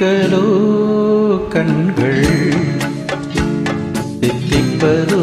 கலோ கண்கள் தித்திப்பதோ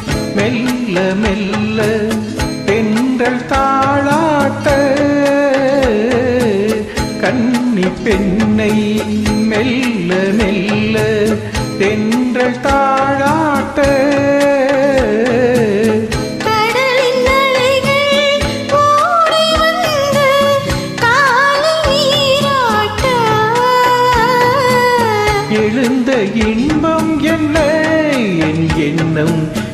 மெல்ல மெல்ல பெண்கள் தாளாட்ட கன்னி பெண்ணை மெல்ல மெல்ல தென்றல் தாளாட்ட எழுந்த இன்பம் என்ன? என் எண்ணம்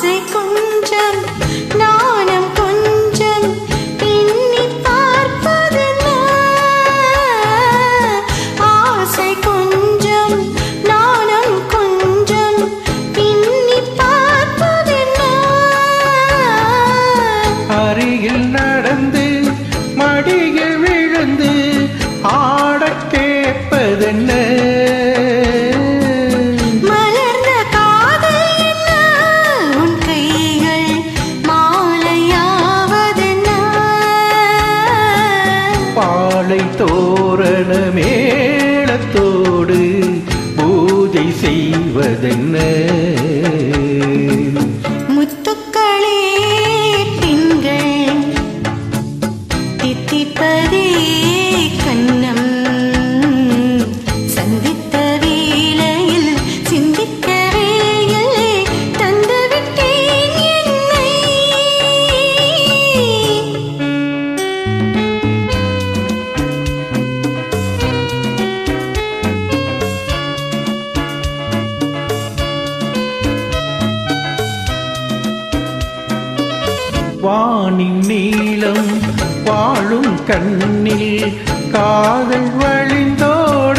ஆசை கொஞ்சம் நாணம் கொஞ்சம் எண்ணி பார்ப்பதென்ன ஆசை கொஞ்சம் நாணம் கொஞ்சம் எண்ணி பார்ப்பதென்ன அருகில் மாலை தோரண மேளத்தோடு பூஜை செய்வதென்ன? வானின் நீளம் வாழும் கண்ணில் காதல் வழிந்தோட.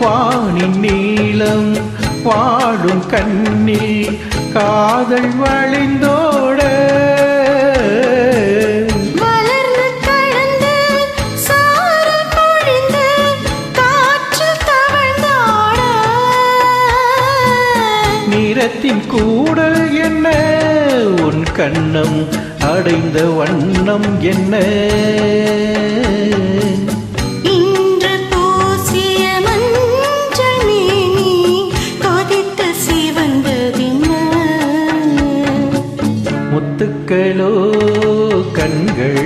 வானின் நீளம் வாழும் கண்ணில் காதல் வழிந்தோட உடல் என்ன? உன் கண்ணம் அடைந்த வண்ணம் என்ன? முத்துக்களோ கண்கள்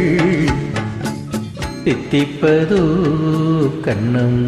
தித்திப்பதோ கண்ணம்?